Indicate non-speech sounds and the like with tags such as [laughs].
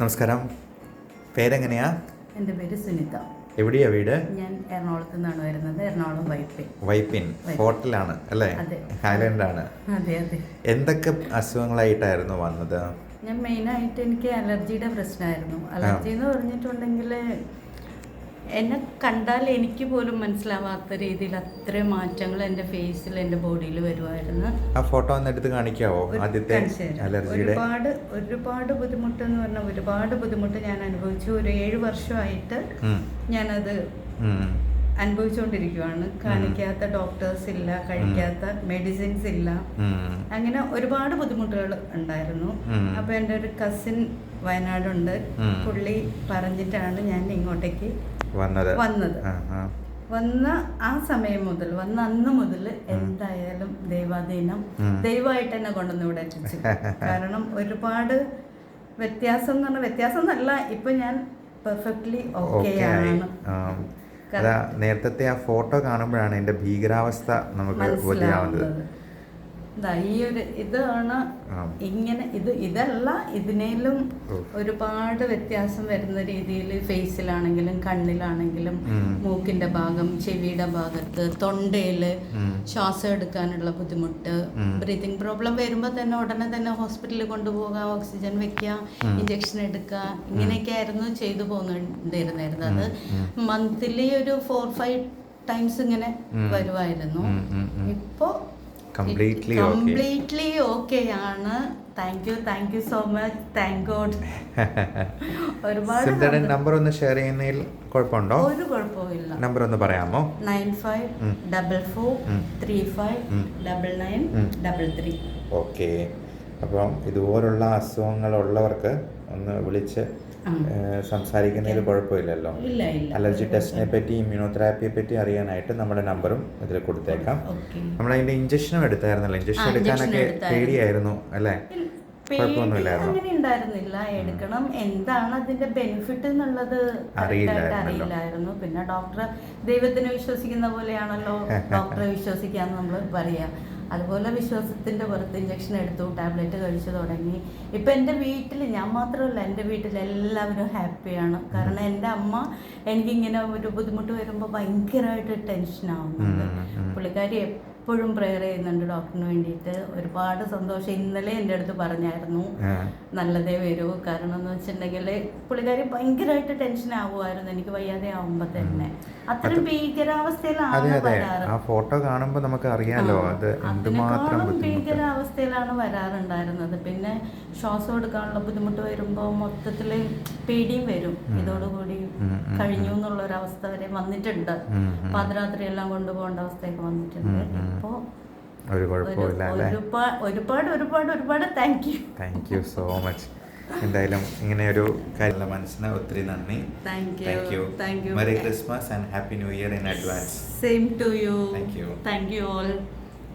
നമസ്കാരം. പേരെങ്ങനെയാ? എന്റെ പേര് സുനിത. എവിടെയാ വീട്? ഞാൻ എറണാകുളത്ത് നിന്നാണ് വരുന്നത്. എറണാകുളം വൈപ്പിൻ. വൈപ്പിൻ. ഹോട്ടലാണ് അല്ലേ? അതെ. ഹൈലൻഡാണ് അതെ അതെ. എന്തൊക്കെ അസുഖങ്ങളായിട്ടായിരുന്നു വന്നത്? ഞാൻ മെയിനായിട്ട് എനിക്ക് അലർജിയുടെ പ്രശ്നമായിരുന്നു. അലർജി എന്ന് പറഞ്ഞിട്ടുണ്ടെങ്കിൽ എന്നെ കണ്ടാൽ എനിക്ക് പോലും മനസ്സിലാവാത്ത രീതിയിൽ അത്രയും മാറ്റങ്ങൾ എന്റെ ഫേസിൽ എന്റെ ബോഡിയിൽ വരുമായിരുന്നു ആ ഫോട്ടോ ഒന്ന് എടുത്ത് കാണിക്കാവോ ആദ്യത്തെ അലർജിയുടെ? ഒരുപാട് ഒരുപാട് ബുദ്ധിമുട്ട് എന്ന് പറഞ്ഞാൽ ഒരുപാട് ബുദ്ധിമുട്ട് ഞാൻ അനുഭവിച്ചു. ഒരു ഏഴ് വർഷമായിട്ട്. ഞാനത് അനുഭവിച്ചുകൊണ്ടിരിക്കുകയാണ് അനുഭവിച്ചുകൊണ്ടിരിക്കുവാണ്. കാണിക്കാത്ത ഡോക്ടേഴ്സ് ഇല്ല കഴിക്കാത്ത മെഡിസിൻസ് ഇല്ല. അങ്ങനെ ഒരുപാട് ബുദ്ധിമുട്ടുകൾ ഉണ്ടായിരുന്നു. അപ്പൊ അപ്പോൾ എന്റെ ഒരു കസിൻ വയനാടുണ്ട്. പുള്ളി പറഞ്ഞിട്ടാണ് ഞാൻ ഇങ്ങോട്ടേക്ക് വന്നത്. വന്നത്. വന്ന ആ സമയം മുതൽ വന്ന അന്ന് മുതൽ എന്തായാലും ദൈവാധീനം. ദൈവമായിട്ട് തന്നെ കൊണ്ടുവന്ന് ഇവിടെ എത്തിച്ചു. കാരണം ഒരുപാട് വ്യത്യാസം എന്ന് പറഞ്ഞാൽ വ്യത്യാസം എന്നല്ല ഇപ്പൊ ഞാൻ പെർഫെക്റ്റ്ലി ഓക്കെ ആണ്. നേരത്തെ ആ ഫോട്ടോ കാണുമ്പോഴാണ് എന്റെ ഭീകരാവസ്ഥ നമുക്ക് ബോധ്യമാവുന്നത് ഈ ഒരു ഇതാണ് ഇങ്ങനെ ഇത് ഇതല്ല ഇതിനേലും ഒരുപാട് വ്യത്യാസം വരുന്ന രീതിയിൽ ഫേസിലാണെങ്കിലും കണ്ണിലാണെങ്കിലും മൂക്കിന്റെ ഭാഗം ചെവിയുടെ ഭാഗത്ത് തൊണ്ടയിൽ ശ്വാസം എടുക്കാനുള്ള ബുദ്ധിമുട്ട്. ബ്രീതിങ് പ്രോബ്ലം വരുമ്പോൾ തന്നെ ഉടനെ തന്നെ ഹോസ്പിറ്റലിൽ കൊണ്ടുപോകുക ഓക്സിജൻ വെക്കുക. ഇഞ്ചക്ഷൻ എടുക്കുക ഇങ്ങനെയൊക്കെ ആയിരുന്നു ചെയ്തു പോകുന്നുണ്ടായിരുന്നായിരുന്നു അത്. മന്ത്ലി ഒരു ഫോർ ഫൈവ് ടൈംസ് ഇങ്ങനെ. വരുമായിരുന്നു ഉം, okay. കംപ്ലീറ്റ്ലി ഓക്കെ ആണ്. Thank you thank you so much thank God ഒരുപാട്. നമ്പർ ഒന്ന് ഷെയർ ചെയ്യുന്നതിൽ കുഴപ്പമുണ്ടോ? ഒരു കുഴപ്പമില്ല നമ്പർ ഒന്ന് പറയാമോ nine five. Double four. Three five double nine double three okay അപ്പം ഇതുപോലുള്ള അസുഖങ്ങളുള്ളവർക്ക് ഒന്ന് വിളിച്ച് സംസാരിക്കുന്നതിൽ കുഴപ്പമില്ലല്ലോ. അലർജി ടെസ്റ്റിനെ പറ്റി ഇമ്മ്യൂണോതെറാപ്പിയെ പറ്റി അറിയാനായിട്ട് നമ്മുടെ നമ്പറും ഇതിൽ കൊടുത്തേക്കാം. നമ്മൾ അതിന്റെ ഇഞ്ചക്ഷനും എടുത്തായിരുന്നല്ലോ. ഇഞ്ചക്ഷൻ എടുക്കാനൊക്കെ പേടിയായിരുന്നു അല്ലേ? അങ്ങനെ ഉണ്ടായിരുന്നില്ല. എടുക്കണം. എന്താണ് അതിന്റെ ബെനിഫിറ്റ് എന്നുള്ളത്. അറിയില്ലായിരുന്നു. പിന്നെ ഡോക്ടറെ ദൈവത്തിനെ വിശ്വസിക്കുന്ന പോലെയാണല്ലോ. [laughs] ഡോക്ടറെ വിശ്വസിക്കാന്ന് നമ്മൾ പറയാ. അതുപോലെ വിശ്വാസത്തിന്റെ പുറത്ത് ഇഞ്ചക്ഷൻ എടുത്തു ടാബ്ലറ്റ് കഴിച്ചു തുടങ്ങി. ഇപ്പൊ എന്റെ വീട്ടിൽ ഞാൻ മാത്രമല്ല എന്റെ വീട്ടിൽ എല്ലാവരും ഹാപ്പിയാണ് കാരണം എന്റെ അമ്മ എനിക്കിങ്ങനെ ഒരു ബുദ്ധിമുട്ട് വരുമ്പോൾ ഭയങ്കരമായിട്ട് ടെൻഷൻ ആവുന്നുണ്ട്. ഉം, ഉം. പുള്ളിക്കാരി എപ്പോഴും പ്രെയർ ചെയ്യുന്നുണ്ട് ഡോക്ടറിന് വേണ്ടിയിട്ട്. ഒരുപാട് സന്തോഷം ഇന്നലെ എന്റെ അടുത്ത് പറഞ്ഞായിരുന്നു. നല്ലതേ വരൂ. കാരണം എന്ന് വെച്ചിട്ടുണ്ടെങ്കിൽ പുള്ളിക്കാരി ഭയങ്കരമായിട്ട് ടെൻഷൻ ആവുമായിരുന്നു. എനിക്ക് വയ്യാതെ ആവുമ്പോൾ തന്നെ. അത്രയും അതെ ഭീകരാവസ്ഥയിലാണ് ആ ഫോട്ടോ കാണുമ്പോൾ നമുക്ക് അറിയാലോ. അത് എന്തുമാത്രം ഭീകരാവസ്ഥയിലാണ് വരാറുണ്ടായിരുന്നത്. പിന്നെ ശ്വാസം എടുക്കാനുള്ള ബുദ്ധിമുട്ട് വരുമ്പോൾ മൊത്തത്തിൽ പേടിയും വരും. ഇതോടുകൂടി കഴിഞ്ഞു എന്നുള്ള ഒരു അവസ്ഥ വരെ വന്നിട്ടുണ്ട്. പാതിരാത്രി എല്ലാം കൊണ്ടുപോകേണ്ട അവസ്ഥയൊക്കെ വന്നിട്ടുണ്ട്. ഉം. ഒരു കുഴപ്പമില്ല അല്ലേ? ഒരുപാട് ഒരുപാട് ഒരുപാട് ഒരുപാട് thank you thank you so much എന്തായാലും ഇങ്ങനെ ഒരു കാര്യം മനസ്സിന് ഒത്തിരി നന്ദി. Thank you thank you merry Christmas and happy new year in advance same to you thank you thank you all